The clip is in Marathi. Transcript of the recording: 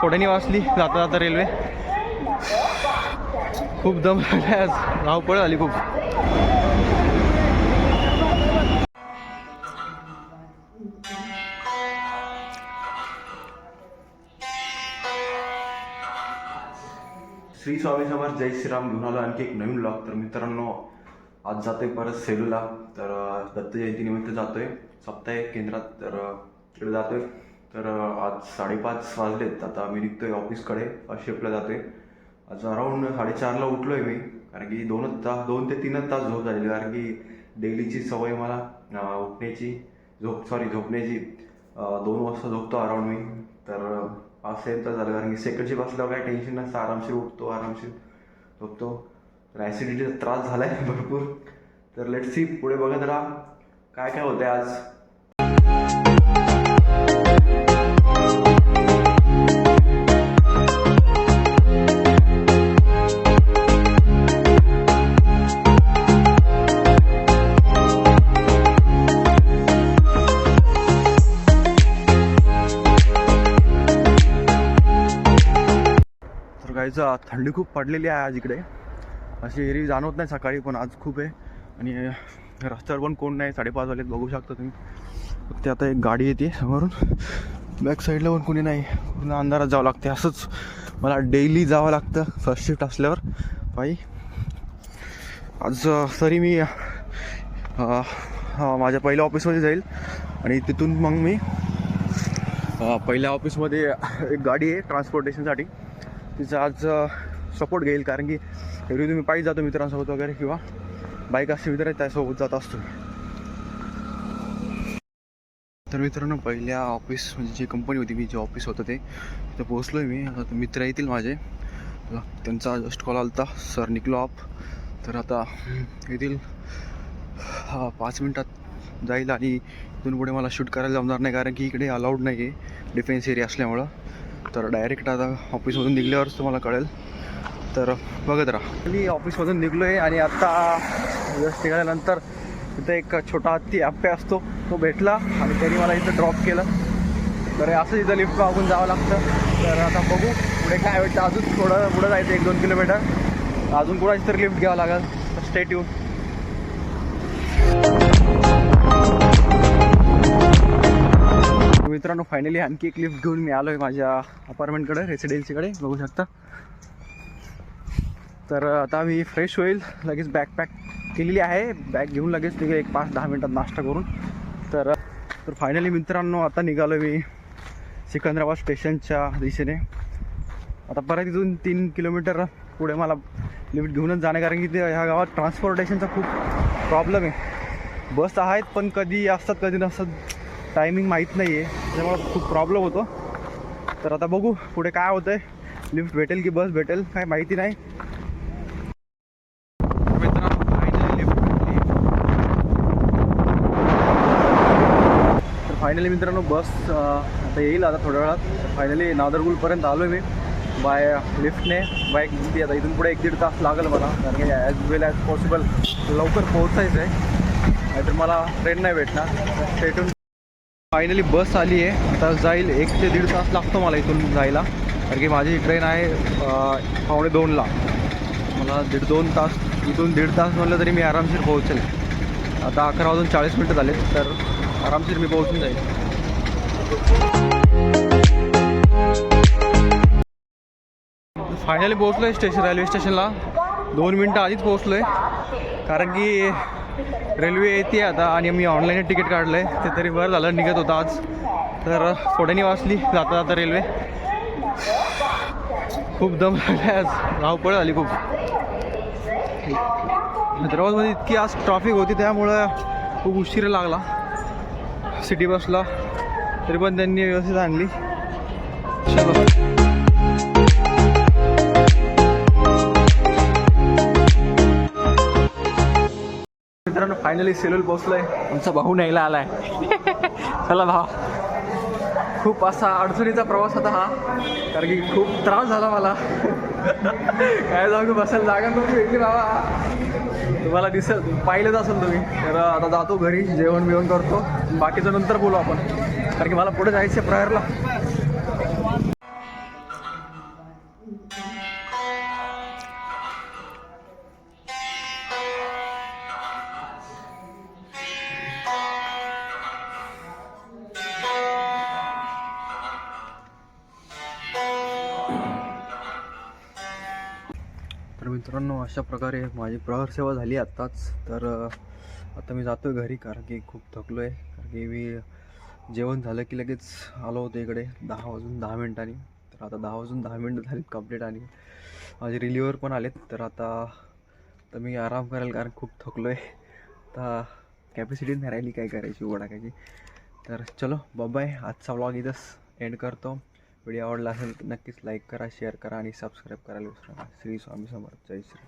थोड्यानी वाचली जाता जाता रेल्वे. खूप दम लागले आज. धावपळ आली खूप. श्री स्वामी समर्थ जय श्रीराम. घेऊन आलो आणखी एक नवीन ब्लॉग तर मित्रांनो आज जातोय परत सेलूला. तर अं, दत्त जयंतीनिमित्त जातोय. साप्ताहिक केंद्रात तर तिकडे जातोय. तर आज साडेपाच वाजलेत. आता मी निघतोय ऑफिसकडे फर्स्ट शिफ्टला जातोय. आज अराऊंड साडेचारला उठलोय मी कारण की दोनच तास दोन ते तीनच तास झोप झालेली कारण की डेलीची सवय मला उठण्याची झोप सॉरी झोपण्याची. दोन वाजता झोपतो अराऊंड मी. तर पाच सेम तर झालं कारण की सेकंड शिफ्ट असल्यावर काही टेन्शन नसतं आरामशीर उठतो आरामशीर झोपतो. तर ॲसिडिटीचा त्रास झाला आहे भरपूर. तर लेट सी पुढे बघत राहा. काय काय होतं आहे आज? आज थंडी खूप पडलेली आहे आज इकडे. अशी एरी जाणवत नाही सकाळी पण आज खूप आहे. आणि रस्त्यावर पण कोण नाही साडेपाच वाजेत बघू शकता तुम्ही. फक्त आता एक गाडी येते समोरून. बॅक साईडला पण कोणी नाही. पूर्ण अंधारात जावं लागते असंच मला डेली जावं लागतं. फर्स्ट शिफ्ट असल्यावर. पायी आज तरी मी माझ्या पहिल्या ऑफिसमध्ये जाईल. आणि तिथून मग मी पहिल्या ऑफिसमध्ये एक गाडी आहे ट्रान्सपोर्टेशनसाठी तिचा आज सपोर्ट घेईल कारण की एरवी तुम्ही पायी जातो मित्रांसोबत वगैरे किंवा बाईक असते मित्र आहेत त्यासोबत जात असतो. तर मित्रांनो पहिल्या ऑफिस म्हणजे जी कंपनी होती मी जे ऑफिस होतं ते तिथं पोहोचलो आहे मी. आता मित्र येतील माझे. त्यांचा जस्ट कॉल आला होता सर निघलो ऑफ तर आता येतील. पाच मिनटात जाईल आणि इथून पुढे मला शूट करायला जमणार नाही कारण की इकडे अलाउड नाही आहे डिफेन्स एरिया असल्यामुळं. तर डायरेक्ट आता ऑफिसमधून निघल्यावरच तुम्हाला कळेल. तर बघत राहा. मी ऑफिसमधून निघलो आहे आणि आता जस्ट निघाल्यानंतर तिथं एक छोटा हत्ती आप्पे असतो तो भेटला आणि त्यांनी मला इथं ड्रॉप केलं. तर असं इथं लिफ्ट मागून जावं लागतं. तर आता बघू पुढे काय वाटतं अजून थोडं पुढं जायचं एक दोन किलोमीटर. अजून कुणाची तरी लिफ्ट घ्यावं लागेल. स्टेट येऊन मित्रांनो फायनली आणखी एक लिफ्ट घेऊन मी आलो आहे माझ्या अपार्टमेंटकडे रेसिडेन्सीकडे बघू शकता. तर आता मी फ्रेश होईल. लगेच बॅग पॅक केलेली आहे. बॅग घेऊन लगेच तिथे एक पाच दहा मिनटात नाश्ता करून. तर तर फायनली मित्रांनो आता निघालो मी सिकंदराबाद स्टेशनच्या दिशेने. आता परत इथून तीन किलोमीटर पुढे मला लिफ्ट घेऊनच जाणे कारण की ते ह्या गावात ट्रान्सपोर्टेशनचा खूप प्रॉब्लेम आहे. बस आहेत पण कधी असतात कधी नसतात. टायमिंग माहीत नाही आहे त्याच्यामुळे खूप प्रॉब्लेम होतो. तर आता बघू पुढे काय होतं आहे लिफ्ट भेटेल की बस भेटेल काय माहिती नाही. मित्रांनो फायनली लिफ्ट तर फायनली मित्रांनो बस आता येईल आता थोड्या वेळात. फायनली नादरगुलपर्यंत आलो मी बाय लिफ्टने बाईक घेतली आता इथून पुढे एक दीड तास लागेल मला कारण की ॲज वेल ॲज पॉसिबल लवकर पोहोचायचं आहे नाहीतर मला ट्रेन नाही भेटणार. स्टेटून फायनली बस आली आहे. आता जाईल एक ते दीड तास लागतो मला इथून जायला. कारण की माझी ट्रेन आहे पावणे दोनला. मला दीड दोन तास इथून दीड तास म्हणलं तरी मी आरामशीर पोहोचेल. आता अकरा वाजून चाळीस मिनटं झाले तर आरामशीर मी पोहोचून जाईल. फायनली पोहोचलो आहे स्टेशन रेल्वे स्टेशनला दोन मिनटं आधीच पोहोचलो आहे कारण की रेल्वे येते आता आणि मी ऑनलाईन तिकीट काढलं आहे ते तरी बरं झालं निघत होतं आज. तर थोड्यानी वाचली जाता जाता रेल्वे. खूप दम लागला आज. धावपळ झाली खूप. हैदराबादमध्ये इतकी आज ट्रॉफिक होती त्यामुळं खूप उशीर लागला. सिटी बसला तरी पण त्यांनी व्यवस्थित आणली. फायनली सेलूल पोहोचलोय. आमचा भाऊ न्यायला आलाय. चला भाऊ खूप असा अडचणीचा प्रवास होता हा. कारण की खूप त्रास झाला मला. काय जाऊ बसायला जागा नव्हती भेटली बाबा तुम्हाला दिसेल पाहिलंच असेल तुम्ही. तर आता जातो घरी जेवण बिवण करतो. बाकीचं नंतर बोलू आपण. कारण की मला पुढे जायचं आहे तर मित्रांनो अशा प्रकारे माझी प्रहर सेवा झाली आत्ताच. तर आता मी जातो आहे घरी कारण की खूप थकलो आहे कारण की मी जेवण झालं की लगेच आलो होतो इकडे दहा वाजून दहा मिनिटांनी. तर आता दहा वाजून दहा मिनटं झालीत कंप्लीट आणि माझे रिलिव्हर पण आलेत. तर आता तर मी आराम करायला कारण खूप थकलो आहे आता कॅपॅसिटी नाही राहिली काय करायची उघडा काय तर चलो बाय आजचा व्लॉग इथंच एंड करतो. व्हिडिओ आवडला असेल तर नक्कीच लाईक करा शेअर करा आणि सबस्क्राईब करायला विसरा श्री स्वामी समर्थ. जय श्री